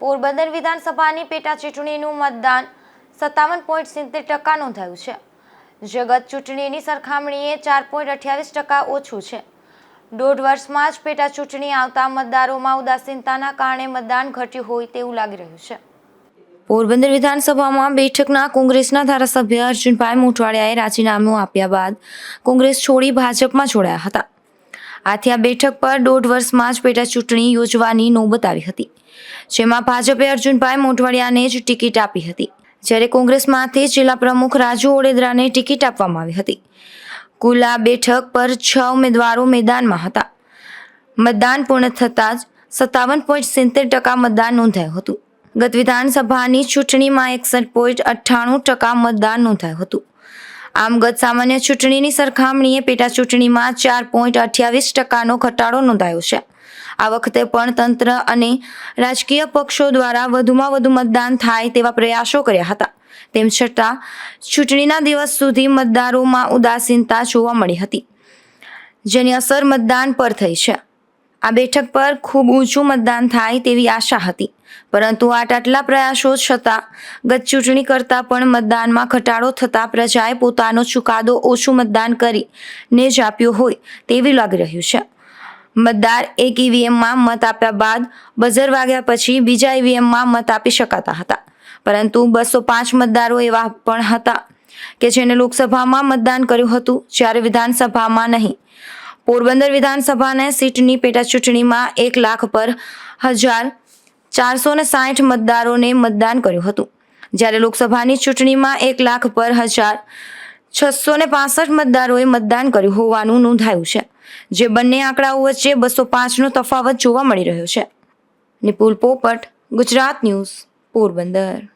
પોરબંદર વિધાનસભાની પેટા ચૂંટણીનું મતદાન સત્તાવન પોઈન્ટ સિત્તેર ટકા નોંધાયું છે. જે ગત ચૂંટણીની સરખામણીએ ચાર પોઈન્ટ અઠ્યાવીસ ટકા ઓછું છે. દોઢ વર્ષમાં જ પેટા ચૂંટણી આવતા મતદારોમાં ઉદાસીનતાના કારણે મતદાન ઘટ્યું હોય તેવું લાગી રહ્યું છે. પોરબંદર વિધાનસભામાં બેઠકના કોંગ્રેસના ધારાસભ્ય અર્જુનભાઈ મોટવાડિયાએ રાજીનામું આપ્યા બાદ કોંગ્રેસ છોડી ભાજપમાં જોડાયા હતા. આથી આ બેઠક પર દોઢ વર્ષમાં જ પેટા ચૂંટણી યોજવાની નોબત આવી હતી. જેમાં ભાજપે અર્જુનભાઈ મોઢવાડિયાને જ ટિકિટ આપી હતી. જ્યારે કોંગ્રેસમાંથી જિલ્લા પ્રમુખ રાજુ ઓડેદરાને ટિકિટ આપવામાં આવી હતી. કુલ આ બેઠક પર છ ઉમેદવારો મેદાનમાં હતા. મતદાન પૂર્ણ થતાં જ સત્તાવન પોઈન્ટ સિત્તેર ટકા મતદાન નોંધાયું હતું. ગત વિધાનસભાની ચૂંટણીમાં એકસઠ પોઈન્ટ અઠ્ઠાણું ટકા મતદાન નોંધાયું હતું. આમ ગત સામાન્ય ચૂંટણીની સરખામણીએ પેટા ચૂંટણીમાં ચાર પોઈન્ટ અઠ્યાવીસ ટકાનો ઘટાડો નોંધાયો છે. આ વખતે પણ તંત્ર અને રાજકીય પક્ષો દ્વારા વધુમાં વધુ મતદાન થાય તેવા પ્રયાસો કર્યા હતા. તેમ છતાં, ચૂંટણીના દિવસ સુધી મતદારોમાં ઉદાસીનતા જોવા મળી હતી, જેની અસર મતદાન પર થઈ છે. આ બેઠક પર ખૂબ ઊંચું મતદાન થાય તેવી આશા હતી. પરંતુ આટ આટલા પ્રયાસો છતાં, ગત ચૂંટણી કરતાં પણ મતદાનમાં ઘટાડો થતાં પ્રજાએ પોતાનો ચુકાદો ઓછું મતદાન કરીને જ આપ્યો હોય તેવી લાગી રહ્યું છે. મતદાર એક ઈવીએમમાં મત આપ્યા બાદ બઝર વાગ્યા પછી બીજા ઈવીએમમાં મત આપી શકાતા હતા. પરંતુ બસો પાંચ મતદારો એવા પણ હતા કે જેને લોકસભામાં મતદાન કર્યું હતું, જ્યારે વિધાનસભામાં નહીં. પોરબંદર વિધાનસભાના સીટની પેટા ચૂંટણીમાં એક લાખ પર હજાર ચારસો ને સાઠ મતદારોને મતદાન કર્યું હતું. જ્યારે લોકસભાની ચૂંટણીમાં એક લાખ પર હજાર છસો ને પાસઠ મતદારોએ મતદાન કર્યું હોવાનું નોંધાયું છે. જે બંને આંકડાઓ વચ્ચે બસો પાંચનો તફાવત જોવા મળી રહ્યો છે. નિપુલ પોપટ, ગુજરાત ન્યૂઝ, પોરબંદર.